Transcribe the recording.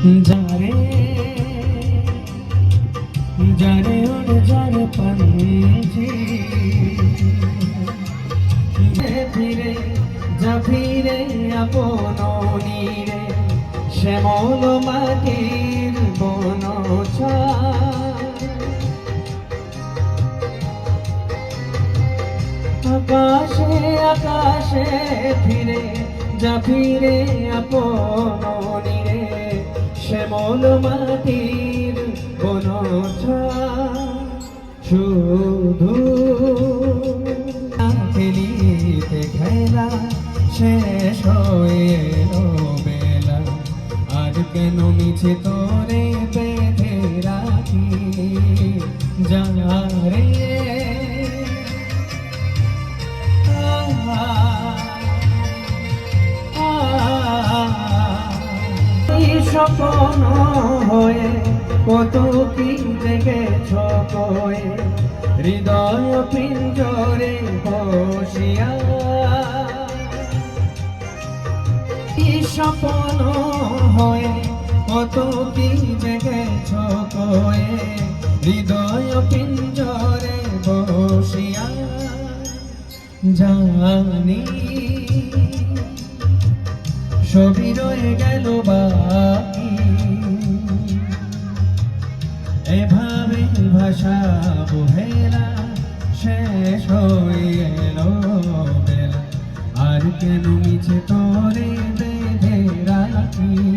যারে যারে ওর যারে পাঞ্জি ফিরে যা ফিরে আপন নীরে শ্যামল মাটির আকাশে ফিরে, যা ফিরে আপন নীরে শ্যামল মাটির বন শুধু খেলিতে খেলা শেষ হয়ে বেলা। আর কেন মিছে তোরে বেঁধে রাখি? যারে স্বপ্ন হয়ে, কত কি দেখেছ কয়ে? হৃদয় পিঞ্জরে বসিয়া। স্বপ্ন হয়ে, কত কি দেখেছ কয়ে? হৃদয় পিঞ্জরে বসিয়া। জানি সবই রয়ে গেল বাকি। এভাবে ভাষা বহেলা শেষ হয়ে এলো বেলা। আর কেন মিছে তরে বেঁধে রাখি?